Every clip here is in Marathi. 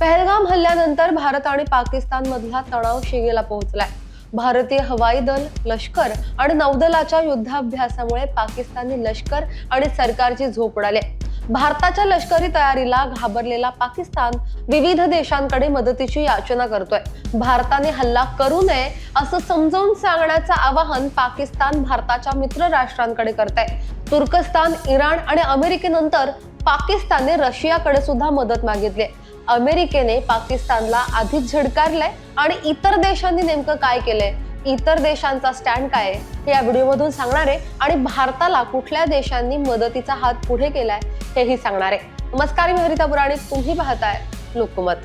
पहलगाम हल्ल्यानंतर भारत आणि पाकिस्तान मधला तणाव शिगेला पोहोचलाय. भारतीय हवाई दल लष्कर आणि नौदलाच्या युद्धाभ्यासामुळे पाकिस्तानी लष्कर आणि सरकारची झोप उडाली. भारताच्या लष्करी तयारीला घाबरलेला पाकिस्तान विविध देशांकडे मदतीची याचना करतोय. भारताने हल्ला करू नये असं समजावून सांगण्याचं आवाहन पाकिस्तान भारताच्या मित्र राष्ट्रांकडे करत आहे तुर्कस्तान इराण आणि अमेरिकेनंतर पाकिस्तानने रशियाकडे सुद्धा मदत मागितली. अमेरिकेने पाकिस्तानला आधीच झडकारलंय आणि इतर देशांनी नेमकं काय केलंय? इतर देशांचा स्टँड काय आहे? हे या व्हिडिओमधून सांगणार आहे आणि भारताला कुठल्या देशांनी मदतीचा हात पुढे केलाय हेही सांगणार आहे. नमस्कार मी हरिता पुराणी तुम्ही पाहताय लोकमत.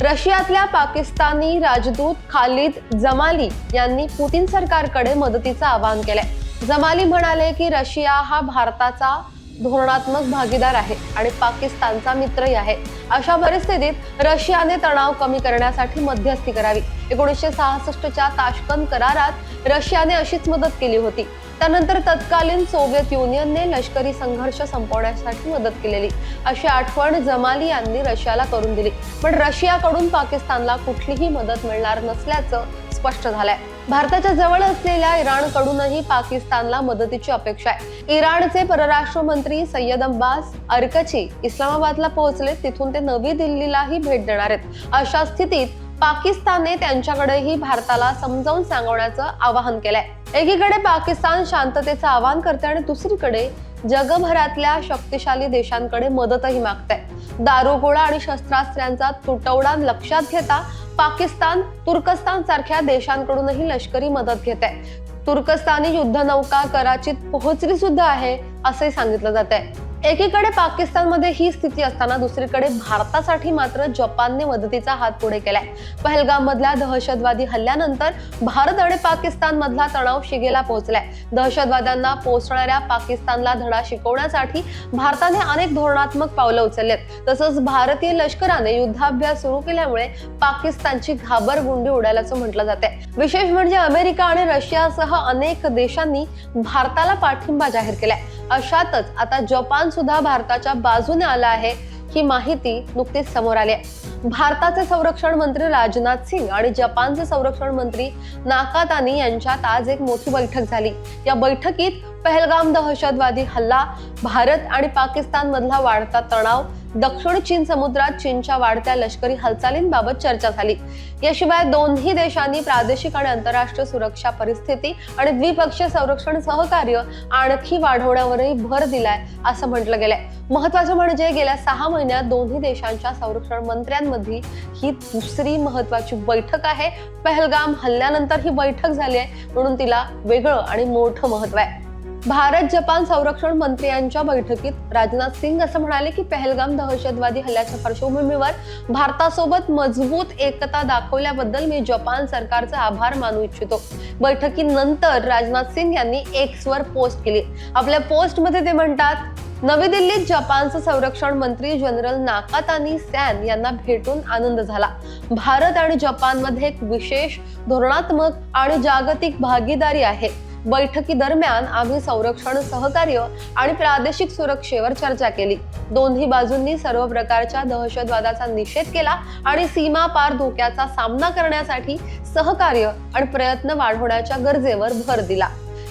रशियातल्या पाकिस्तानी राजदूत खालिद जमाली यांनी पुतीन सरकारकडे मदतीचं आवाहन केलंय. जमाली म्हणाले की रशिया हा भारताचा धोरणात्मक भागीदार आहे आणि पाकिस्तानचा मित्रही आहे. अशा परिस्थितीत रशियाने तणाव कमी करण्यासाठी मध्यस्थी करावी. एकोणीसशे सहासष्टच्या ताशकंद करारात रशियाने अशीच मदत केली होती. त्यानंतर तत्कालीन सोव्हिएत युनियनने लष्करी संघर्ष संपवण्यासाठी मदत केलेली. अशी आठवण जमाली यांनी रशियाला करून दिली. पण रशियाकडून पाकिस्तानला कुठलीही मदत मिळणार नसल्याचं स्पष्ट झालाय. भारताच्या जवळ असलेल्या इराणकडूनही पाकिस्तानला मदतीची अपेक्षा आहे. इराणचे परराष्ट्र मंत्री सय्यद अब्बास अरकची इस्लामाबादला पोहोचले तिथून ते नवी दिल्लीलाही भेट देणार आहेत. अशा स्थितीत पाकिस्तानने त्यांच्याकडेही भारताला समजावून सांगवण्याचं आवाहन केलंय. एकीकडे पाकिस्तान शांततेचं आवाहन करते आणि दुसरीकडे जगभरातल्या शक्तिशाली देशांकडे मदतही मागते दारुगोळा आणि शस्त्रास्त्रांचा तुटवडा लक्षात घेता पाकिस्तान तुर्कस्तान सारख्या देशांकडूनही लष्करी मदत घेत आहे. तुर्कस्तानी युद्धनौका कराचीत पोहोचली सुद्धा आहे असे सांगितलं जात आहे. एकीकडे पाकिस्तानमध्ये ही स्थिती असताना दुसरीकडे भारतासाठी मात्र जपानने मदतीचा हात पुढे केलाय. पहलगाम मधल्या दहशतवादी हल्ल्यानंतर भारत आणि पाकिस्तान मधला तणाव शिगेला पोहोचलाय. दहशतवाद्यांना पोहोचणाऱ्या पाकिस्तानला धडा शिकवण्यासाठी भारताने अनेक धोरणात्मक पावलं उचललेत. तसंच भारतीय लष्कराने युद्धाभ्यास सुरू केल्यामुळे पाकिस्तानची घाबरगुंडी उडाल्याचं म्हटलं जाते विशेष म्हणजे अमेरिका आणि रशियासह अनेक देशांनी भारताला पाठिंबा जाहीर केलाय. अशातच आता जपान सुद्धा भारताच्या बाजूने आला आहे ही माहिती नुकतीच समोर आली आहे. भारताचे संरक्षण मंत्री राजनाथ सिंग आणि जपानचे संरक्षण मंत्री नाकातानी यांच्यात आज एक मोठी बैठक झाली. या बैठकीत पहलगाम दहशतवादी हल्ला भारत आणि पाकिस्तान मधला वाढता तणाव दक्षिण चीन समुद्रात चीनच्या वाढत्या लष्करी हालचालींबाबत चर्चा झाली. याशिवाय दोन्ही देशांनी प्रादेशिक आणि आंतरराष्ट्रीय सुरक्षा परिस्थिती आणि द्विपक्षीय संरक्षण सहकार्य आणखी वाढवण्यावरही भर दिलाय असं म्हटलं गेलंय. महत्वाचं म्हणजे गेल्या सहा महिन्यात दोन्ही देशांच्या संरक्षण मंत्र्यांमध्ये ही दुसरी महत्वाची बैठक आहे. पहलगाम हल्ल्यानंतर ही बैठक झाली आहे म्हणून तिला वेगळं आणि मोठं महत्त्व आहे. भारत जपान संरक्षण मंत्र्यांच्या बैठकीत राजनाथ सिंग असं म्हणाले की पहलगाम दहशतवादी हल्ल्याच्या पार्श्वभूमीवर भारतासोबत मजबूत एकता दाखवल्याबद्दल मी जपान सरकारचे आभार मानू इच्छितो. बैठकीनंतर राजनाथ सिंग यांनी एक्स वर पोस्ट केली. आपल्या पोस्टमध्ये ते म्हणतात नवी दिल्लीत जपानचे संरक्षण मंत्री जनरल नाकातानी सॅन यांना भेटून आनंद झाला. भारत आणि जपानमध्ये एक विशेष धोरणात्मक आणि जागतिक भागीदारी आहे. बैठकी दरम्यान आम्ही संरक्षण सहकार्य आणि प्रादेशिक सुरक्षेवर चर्चा केली. दोन्ही बाजूंनी सर्व प्रकारच्या दहशतवादाचा निषेध केला आणि सीमा पार धोक्याचा सामना करण्यासाठी सहकार्य आणि प्रयत्न वाढवण्याच्या गरजेवर भर दिला.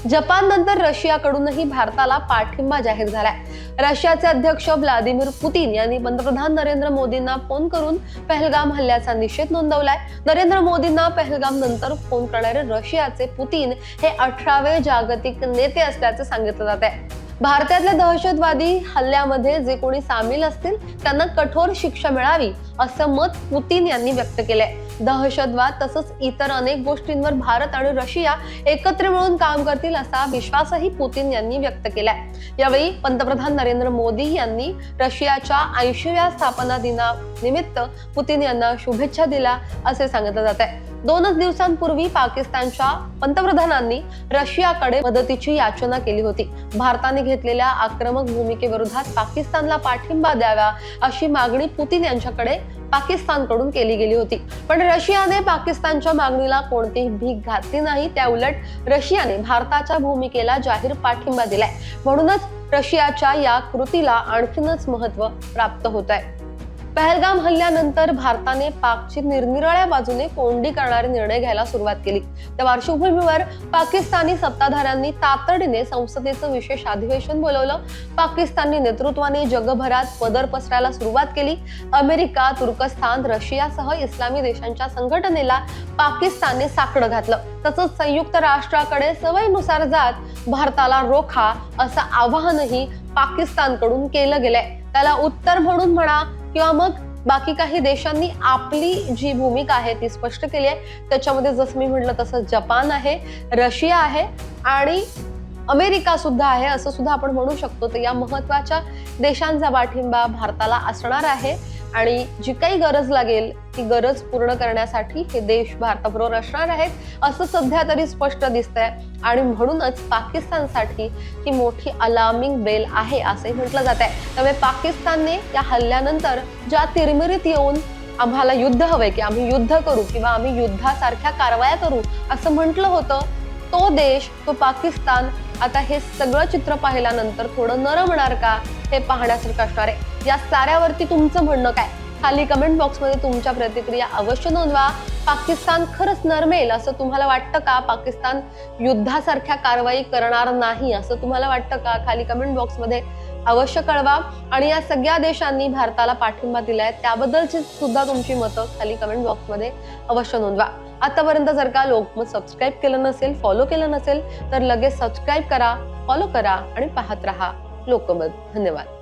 जपान नंतर रशियाकडूनही भारताला पाठिंबा जाहीर झालाय. रशियाचे अध्यक्ष व्लादिमीर पुतीन यांनी पंतप्रधान नरेंद्र मोदींना फोन करून पहलगाम हल्ल्याचा निषेध नोंदवलाय. नरेंद्र मोदींना पहलगाम नंतर फोन करणारे रशियाचे पुतीन हे अठरावे जागतिक नेते असल्याचे सांगितलं जात आहे. भारतातल्या दहशतवादी हल्ल्यामध्ये जे कोणी सामील असतील त्यांना कठोर शिक्षा मिळावी असं मत पुतीन यांनी व्यक्त केलंय. दहशतवाद तसंच इतर अनेक गोष्टींवर भारत आणि रशिया एकत्र मिळून काम करतील असा विश्वासही पुतीन यांनी व्यक्त केलाय. यावेळी पंतप्रधान नरेंद्र मोदी यांनी रशियाच्या ऐंशीव्या स्थापना दिनानिमित्त पुतीन यांना शुभेच्छा दिल्या असे सांगितलं जात आहे दोनच दिवसांपूर्वी पाकिस्तानच्या पंतप्रधानांनी रशियाकडे मदतीची याचना केली होती. भारताने घेतलेल्या आक्रमक भूमिकेविरोधात पाकिस्तानला पाठिंबा द्यावा अशी मागणी पुतीन यांच्याकडे पाकिस्तानकडून केली गेली होती. पण रशियाने पाकिस्तानच्या मागणीला कोणतीही भीक घातली नाही. त्या उलट रशियाने भारताच्या भूमिकेला जाहीर पाठिंबा दिलाय. म्हणूनच रशियाच्या या कृतीला आणखीनच महत्त्व प्राप्त होत आहे पहलगाम हल्ल्यानंतर भारताने पाकची निरनिराळ्या बाजूने कोंडी करणारे निर्णय घ्यायला सुरुवात केली. त्या पार्श्वभूमीवर पाकिस्तानी सत्ताधाऱ्यांनी तातडीने संसदेचं विशेष अधिवेशन बोलवलं. पाकिस्तानी नेतृत्वाने जगभरात पदर पसरायला सुरुवात केली. अमेरिका तुर्कस्तान रशियासह इस्लामी देशांच्या संघटनेला पाकिस्तानने साकडं घातलं. तसंच संयुक्त राष्ट्राकडे सवयीनुसार जात भारताला रोखा असं आवाहनही पाकिस्तानकडून केलं गेलंय. त्याला उत्तर म्हणून म्हणा किंवा मग बाकी काही देशांनी आपली जी भूमिका आहे ती स्पष्ट केली आहे. त्याच्यामध्ये जसं मी म्हटलं तसं जपान आहे रशिया आहे आणि अमेरिका सुद्धा आहे असं सुद्धा आपण म्हणू शकतो. तर या महत्त्वाच्या देशांचा पाठिंबा भारताला असणार आहे. आणि जी काही गरज लागेल ती गरज पूर्ण करण्यासाठी हे देश भारताबरोबर असणार आहेत असं सध्या तरी स्पष्ट दिसतंय. आणि म्हणूनच पाकिस्तानसाठी ही मोठी अलार्मिंग बेल आहे असंही म्हटलं जात आहे त्यामुळे पाकिस्तानने या हल्ल्यानंतर ज्या तिरमिरीत येऊन आम्हाला युद्ध हवंय की आम्ही युद्ध करू किंवा आम्ही युद्धासारख्या कारवाया करू असं म्हटलं होतं तो देश तो पाकिस्तान आता हे सगळं चित्र पाहिल्यानंतर थोडं नरमणार का हे पाहण्यासारखं असणार आहे. या साऱ्यावरती तुमचं म्हणणं काय? खाली कमेंट बॉक्समध्ये तुमच्या प्रतिक्रिया अवश्य नोंदवा. पाकिस्तान खरंच नरमेल असं तुम्हाला वाटतं का? पाकिस्तान युद्धासारख्या कारवाई करणार नाही असं तुम्हाला वाटतं का? खाली कमेंट बॉक्समध्ये अवश्य कळवा. आणि या सगळ्या देशांनी भारताला पाठिंबा दिलाय त्याबद्दलची सुद्धा तुमची मतं खाली कमेंट बॉक्समध्ये अवश्य नोंदवा. आतापर्यंत जर का लोकमत सबस्क्राईब केलं नसेल फॉलो केलं नसेल तर लगेच सबस्क्राईब करा फॉलो करा आणि पाहत राहा. लोकमत. धन्यवाद.